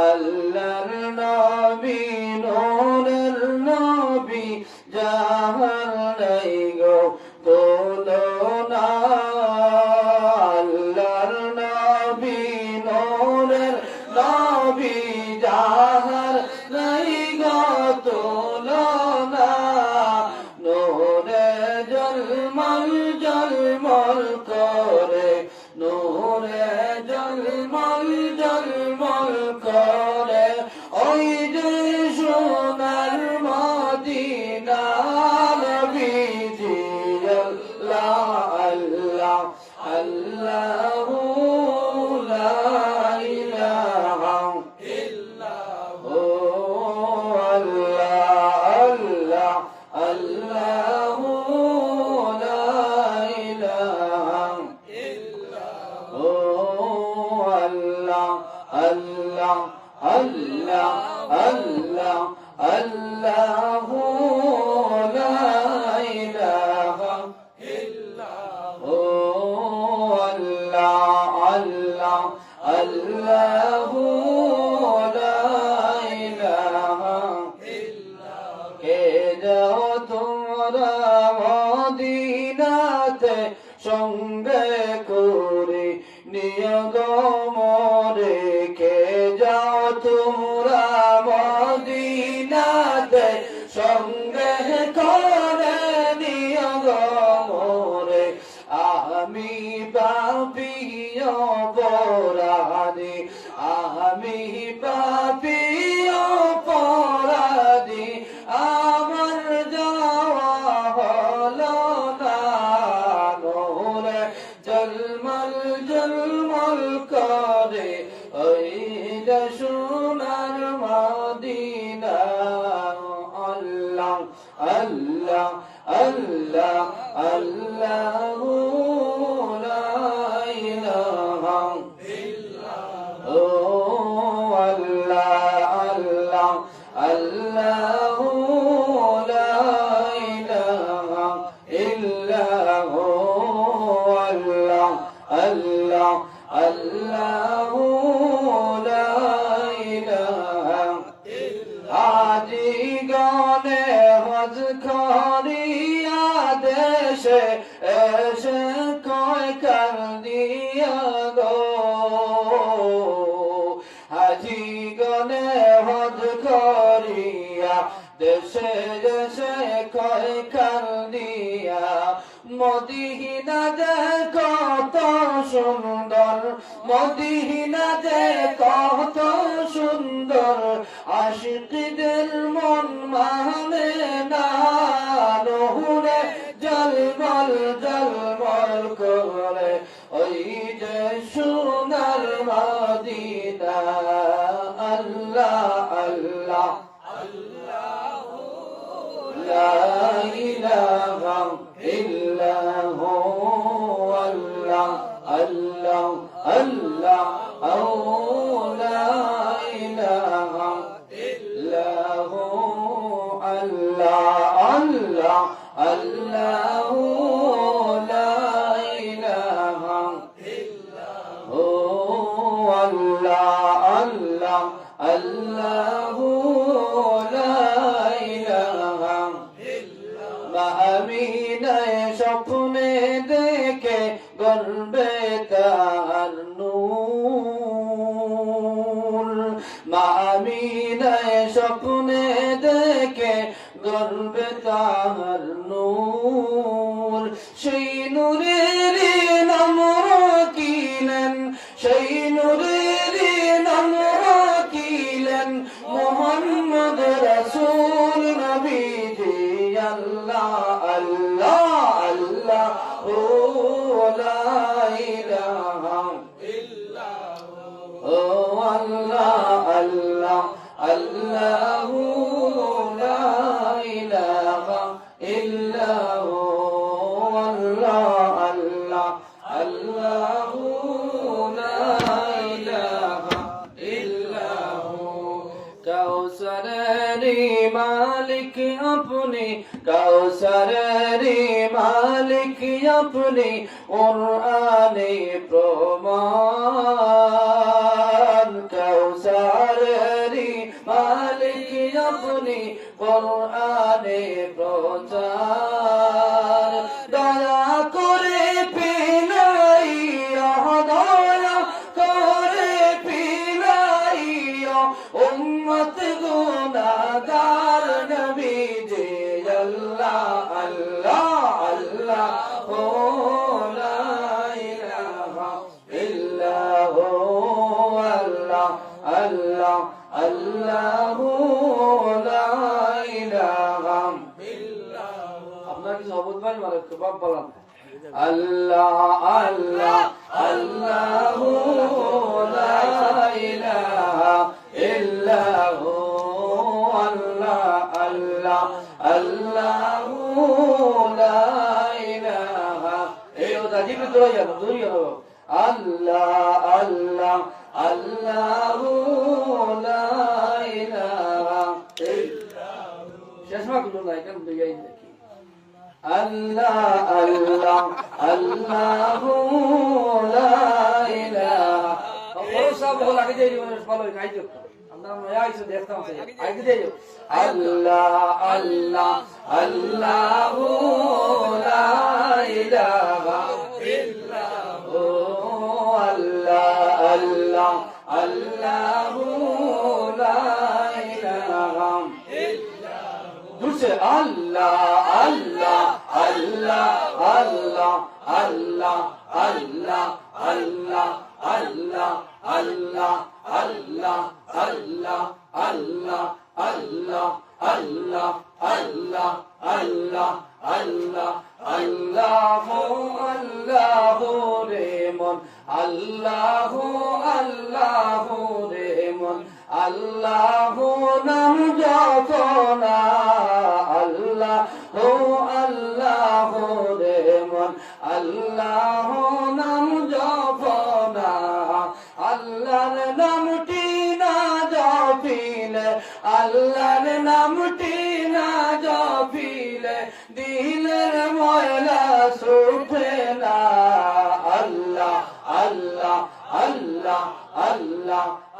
আল্লাহর নবী নূরের নবী জাহান hayatım var দাও মদিনাতে কত সুন্দর আশিকদের মন মানে না নহরে জলমল জলমল করে ওই যে সোনার মদিনা। আল্লাহ আল্লাহ। لا إله الله أو لا إله إلا هو الله الله الله لا إله إلا هو الله الله الله তাহার নূর। সেই আল্লাহ আল্লাহ আল্লাহ সব বল, আগে যাই ফলো নাই যোগ আল্লাহ আল্লাহ আল্লাহ আল্লাহ আল্লাহ আল্লাহ দুসে আল্লাহ আল্লাহ আল্লাহ আল্লাহ আল্লাহ আল্লাহ আল্লাহ আল্লাহ আল্লাহ আল্লাহ আল্লাহ আল্লাহ আল্লাহ আল্লাহ আল্লাহ আল্লাহ আল্লাহ আল্লাহ আল্লাহ রে মন আল্লাহ আল্লাহ রে মন আল্লাহ নাম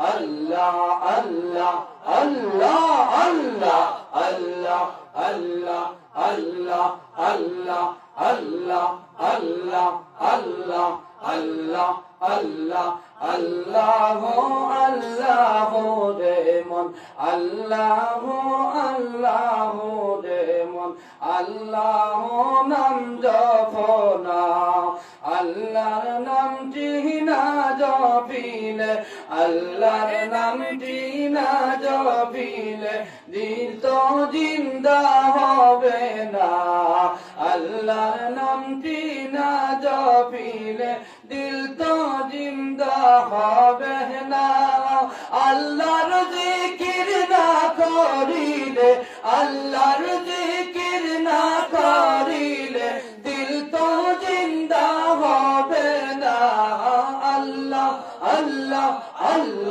আল্লাহ আল্লাহ আল্লাহ আল্লাহ আল্লাহ আল্লাহ আল্লাহ আল্লাহ আল্লাহ আল্লাহ আল্লাহ আল্লাহ আল্লাহ আল্লাহ আল্লাহ রে মন আল্লাহ আল্লাহ রে মন আল্লাহ নাম জপনা আল্লাহর নামটি না জপিলে আল্লাহর নামটি না জপিলে দিল তো জিন্দা হবে না। আল্লাহর নামটি না জপিলে, দিল তো জিন্দা হবে না। আল্লাহর জিকির না করিলে, আল্লাহর জিকির না করিলে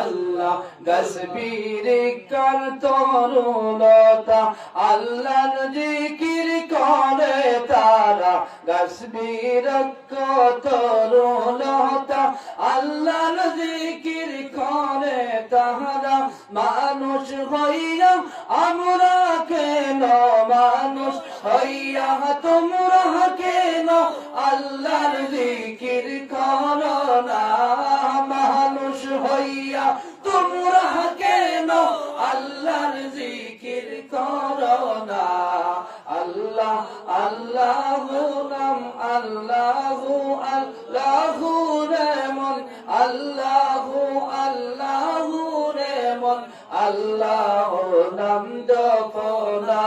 আল্লাহ আল্লাহ গসবীর কর তরুলতা আল্লাহর জিকির করে তারা। গসবীর তরুলতা আল্লাহর জিকির করে তাহারা মানুষ হইয়া আমরা কেন? মানুষ হইয়া তোমরা কেন? আল্লাহর জিকির করো না, মানুষ হইয়া, তোমরা কেন আল্লাহর জিকির করো না? আল্লাহ আল্লাহ নাম, আল্লাহ আল্লাহ রেমন আল্লাহ আল্লাহ রেমন আল্লাহ নাম জপনা।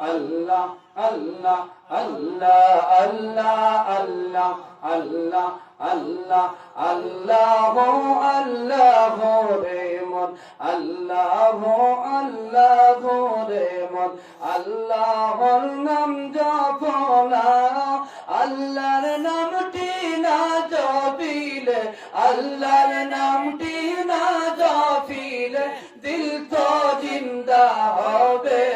আল্লাহ আল্লাহ আল্লাহ আল্লাহ আল্লাহ আল্লাহ আল্লাহ আল্লাহ আল্লাহ রে মন, আল্লাহ আল্লাহ, রে মন, আল্লাহর নাম জপনা আল্লাহর নামটি না জপিলে, আল্লাহর নামটি না জপিলে, দিল তো জিন্দা হবে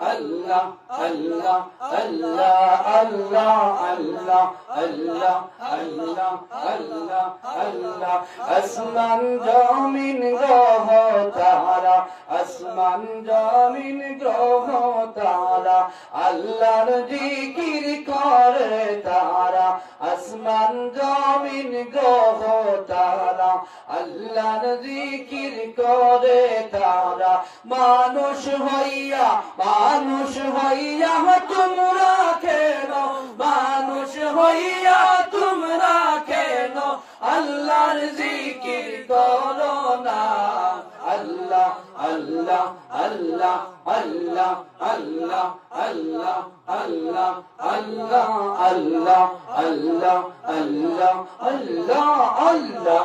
আল্লাহ আল্লাহ আল্লাহ আল্লাহ আল্লাহ আল্লাহ আল্লাহ আল্লাহ আল্লাহ। আসমান, জমিন, গ্রহ তারা, আসমান, জমিন, গ্রহ তারা, আল্লাহর জিকির করে তারা, আসমান, জমিন, গ্রহ তারা, আল্লাহর জিকির করে তারা। মানুষ হইয়া মানুষ হইয়া তোমরা কেন মানুষ হইয়া তোমরা কেন আল্লাহর জিকির করো না আল্লাহ আল্লাহ আল্লাহ আল্লাহ আল্লাহ আল্লাহ আল্লাহ আল্লাহ আল্লাহ আল্লাহ আল্লাহ আল্লাহ আল্লাহ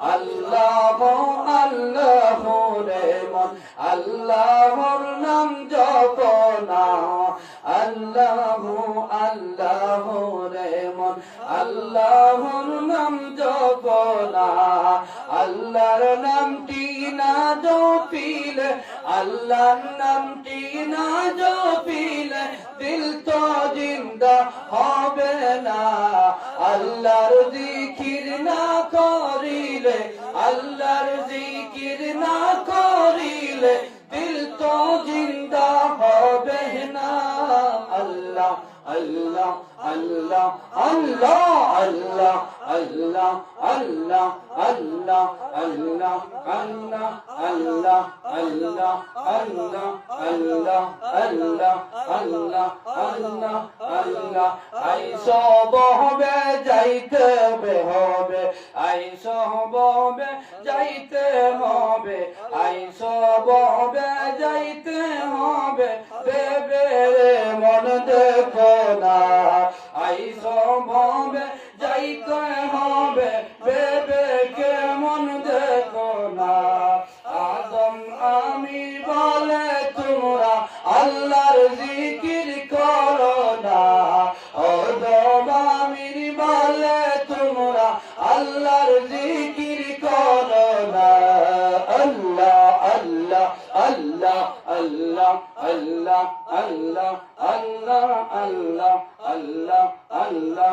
আল্লাহ আল্লাহ রে মন আল্লাহর নাম জপনা আল্লাহ আল্লাহ রে মন আল্লাহর নাম জপনা আল্লাহর নামটি না জপিলে, আল্লাহর নামটি না জপিলে দিল তো জিন্দা হবে না। আল্লাহর জিকির না করিলে, আল্লাহর জিকির না করিলে দিল তো জিন্দা হবে না। আল্লাহ আল্লাহ আল্লাহ আল্লাহ আল্লাহ আল্লাহ আল্লাহ আল্লাহ আল্লাহ আল্লাহ আল্লাহ আল্লাহ আল্লাহ আল্লাহ আল্লাহ আল্লাহ আল্লাহ আল্লাহ বহবে যাইতে হবে আইস বহবে যাইতে হবে আইস বহবে যাইতে হবে দেবে মন দেখো না আইস বহবে যাইতে হবে বেবে কেমন দেখো না আদম আমি বলে তোমরা আল্লাহর জিকির করো না আদম আমির বলে তোমরা আল্লাহর জিকির করো না আল্লাহ আল্লাহ আল্লাহ আল্লাহ আল্লাহ আল্লাহ আল্লাহ আল্লাহ আল্লাহ আল্লাহ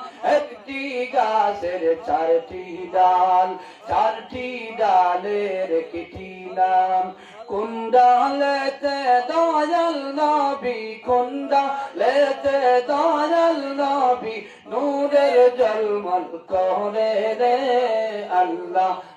একটি গাছের চারটি ডাল, চারটি ডালের একটি নাম। কুন্ডালেতে দয়াল নবী কুন্ডালেতে দয়াল নবী, নূরের জলমল করে রে আল্লাহ।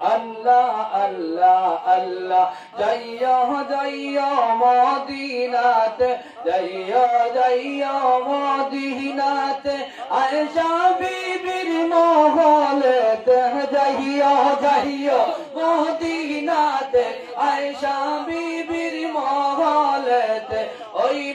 আল্লাহ আল্লাহ আল্লাহ। যাইয় যাইয় মদিনাতে, যাইয় যাইয় মদিনাতে। আয়েশা বিবির মহলেতে যাইয় যাইয় মদিনাতে। আয়েশা বিবির মহলেতে ওই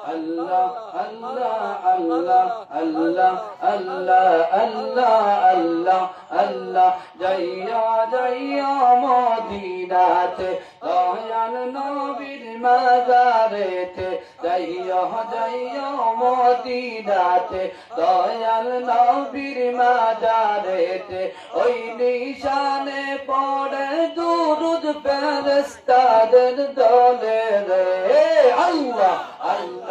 আল্লাহ আল্লাহ আল্লাহ আল্লাহ আল্লাহ আল্লাহ আল্লাহ আল্লাহ। জয়া জয়া মদিনাতে, দয়াল নবীর মাজারেতে জয়া জয়া মদিনাতে, দয়াল নবীর মাজারেতে, ওই নিশানে পড়ে দুরুদ ফেরেশতাদের দলে রে। আল্লাহ আল্লাহ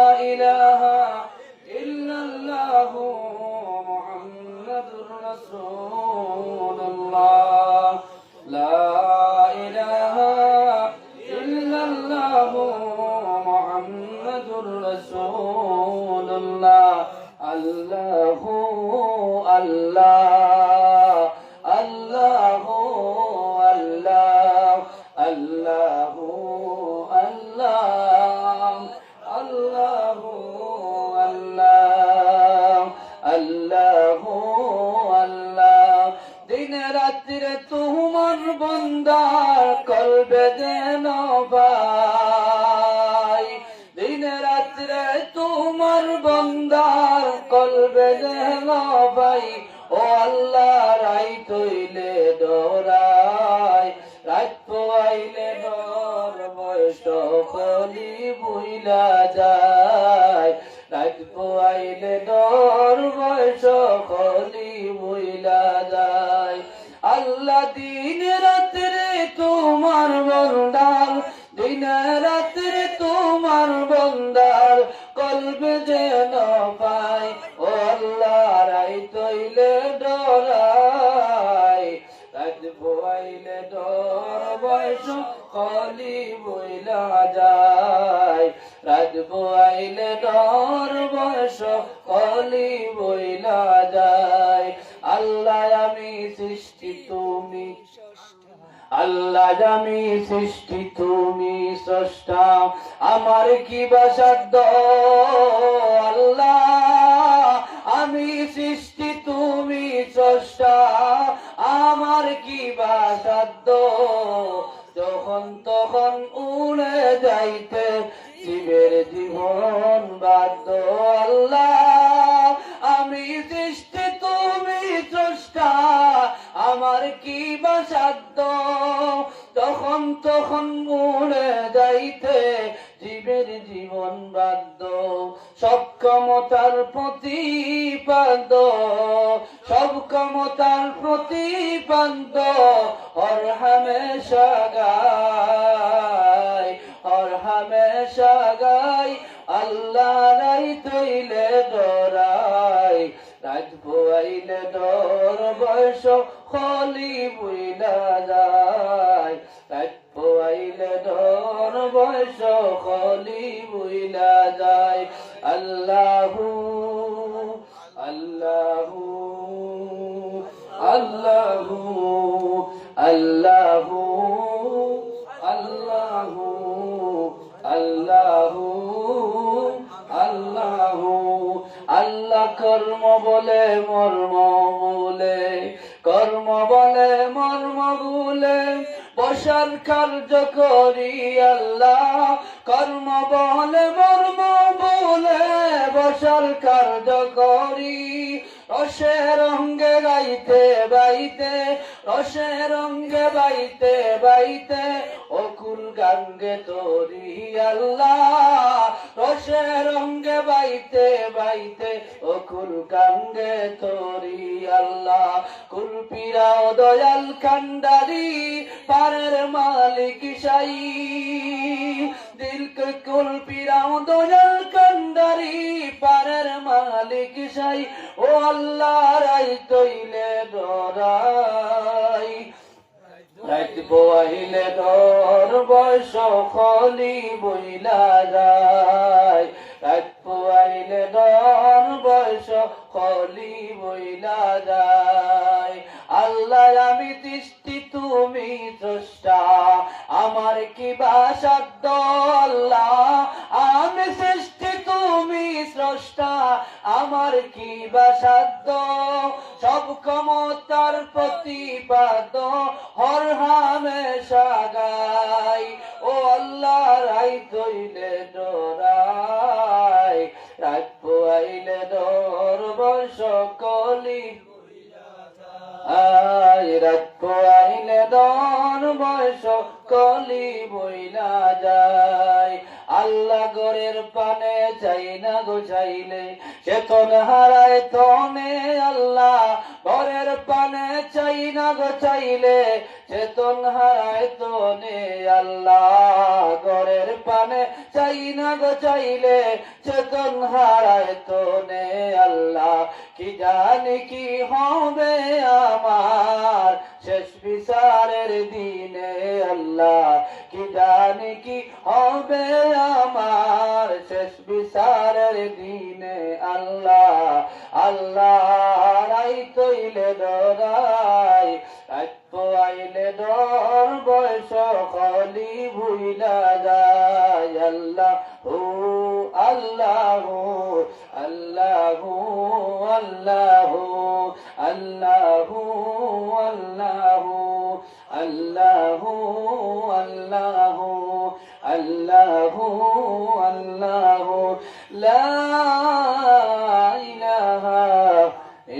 رسول الله সকলি বুইলা যা কলি বইলা যায়। আল্লাহ আমি সৃষ্টি, তুমি আল্লাহ আমি সৃষ্টি, তুমি সষ্টা আমার কি বাসাদ্য আল্লাহ রাত বুয়াইলে ডর বয়স খলি বুইলা যায়। রাত বুয়াইলে ডর বয়স খলি বুইলা যায়। আল্লাহু আল্লাহু আল্লাহু আল্লাহু। কর্ম বলে মর্ম বলে, কর্ম বলে মর্ম বলে, বসার কার্য করি আল্লাহ। কর্ম বলে মর্ম বলে, বসার কার্য করি রসে রঙ্গে গাইতে বাইতে রসে রঙ্গে বাইতে বাইতে অকুল গাঙ্গে তোরি আল্লাহ। রসে রঙ্গে বাইতে বাইতে অকুল গাঙ্গে তোরি আল্লাহ। কুলপিরাও দয়াল কান্ডারি পারের মালিক সাই। দিলকে কুলপিরাও দয়াল কান্ডারি পারের মালিক সাই। ও আল্লাহ রাই তৈলে ডরাই রাত বইলে ডর বয়স খলি বইলা যায়। রাত বইলে ডর বয়স খলি বইলা যায়। আল্লাহ, আমি দৃষ্টি তুমি দ্রষ্টা আমার কি বা শব্দ আল্লাহ? আমি সৃষ্টি স্রষ্টা আমার কি বাসাদ্য সব ক্ষমতার প্রতিপাদ হর হামেশা গাই ও আল্লাহ রাই তৈলে ডরাই। রাত আইলে ডর বর্ষ কলি আই রাত আইলে ডর বর্ষ কলি বইলা যায়। আল্লাহ গরের পানে চাই না গো চাইলে চেতন হারায় তনে আল্লাহ। ঘরের পানে চাই না গো চাইলে চেতন হারায় তনে আল্লাহ। ঘরের পানে চাই না গো চাইলে চেতন হারায় তনে আল্লাহ। কি জানি কি হবে আমার? শেষ বিচারের দিনে আল্লাহ কি জানি কি হবে আমার? শেষ বিচারের দিনে আল্লাহ আল্লাহ রাই তৈলে ডরাই রাত আইলে ডর বয়স খলি ভুইলা যায়। আল্লাহ হু, আল্লাহ আল্লাহ আল্লাহ আল্লাহ আল্লাহ আল্লাহ আল্লাহ আল্লাহ আল্লাহ লা ইলাহা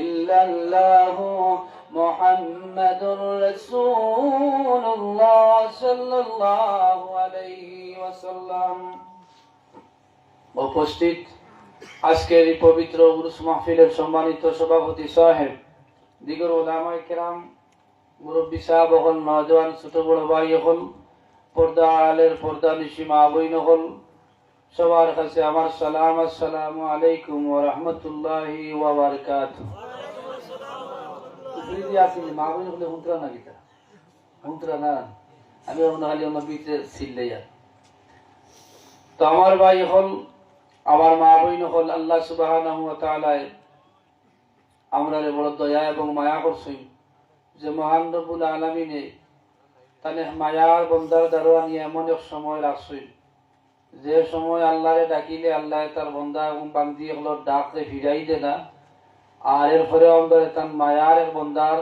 ইল্লাল্লাহ। মুহাম্মাদুর রাসূলুল্লাহ সাল্লাল্লাহু আলাইহি ওয়াসাল্লাম উপস্থিত আজকের এই পবিত্র উরুস মাহফিলের সম্মানিত সভাপতি সাহেব, দিগর ওলামাই কেরাম, মুরব্বী সাহেব হল নজওয়ান ছোট বড় ভাই হল পর্দা আলের পর্দা নিশি মা বইন হল সবার কাছে আমার সালাম, আসসালামু আলাইকুম ওয়া রাহমাতুল্লাহি ওয়া আমার ভাই হল, আমার মা বইন হল আল্লাহ তাআলায় আমরা বড় দয়া এবং মায়া করছই যে মহান রব্বুল আলামিনে তানে মায়ার বন্দার দারোয়া নিয়ে এমন এক সময় রাখছই যে সময় আল্লাহরে ডাকিলে আল্লাহ তার বন্দা এবং বান্দি এগুলোর ডাকলে ফিরাই দে না। আর এরপরে আমরা তার মায়ার এক বন্দার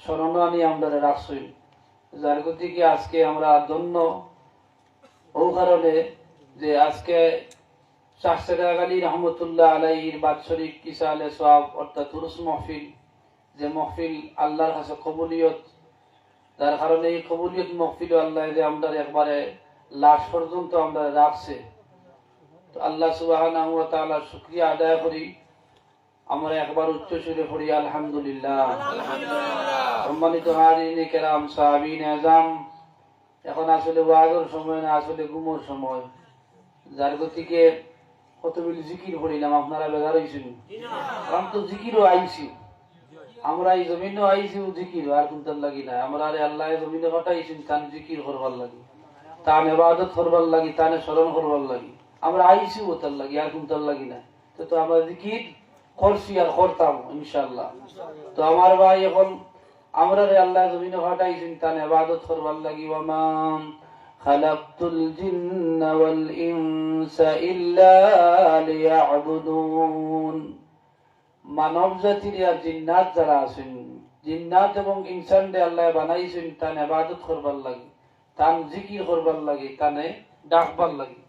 স্মরণ নিয়ে আমরা রাখছই। যার গতিকে আজকে আমরা ধন্য? ও কারণে যে আজকে শাহসাদ আলী রহমতুল্লাহ আলাইহির বাৎসরিক কিসালে সব অর্থাৎ উরুস মহফিল, যে মহফিল আল্লাহর কাছে কবুলিয়ত, যার কারণে এই কবুলিয়ত মহফিল আল্লাহ যে আমরা একবারে লাশ পর্যন্ত আমরা রাখছে। তো আল্লাহ সুবাহ শুক্রিয়া আদায় করি। আমরা একবার উচ্চ সুরে পড়ি আলহামদুলিল্লাহ। সম্মানিত হারিনী কেরাম সাহাবিন আজাম। এখন আসলে ওয়াজের সময় না আসলে ঘুমোর সময়। যার গতিকে কত বেলি জিকির পড়িলাম আপনারা বেজার হয়েছেন কারণ তো জিকিরও আইছি। আমরা এই জমিনও আইছি জিকির আর কুন্তার লাগি না আমরা আরে আল্লাহ জমিনে হটাইছেন তান জিকির করবার লাগি। তান এবাদত করবার লাগি তানে স্মরণ করবার লাগি। আমরা আইছি ও তার লাগি আর কুন্তার লাগি না তো তো আমরা জিকির করছি করতাম ইনশাল্লাহ তো আমার ভাই এখন, আমরা রে আল্লাহ জমিনে খালাকতুল ওয়াল ইনসা ইল্লা লিয়াবুদুন। মানব জাতির আর জিন্নাত যারা আছেন, জিন্নাত এবং ইনসান দে আল্লাহ বানাইছেন তান আবাদত করবার লাগে তান জিকির করবার লাগে তানে ডাকবার লাগে।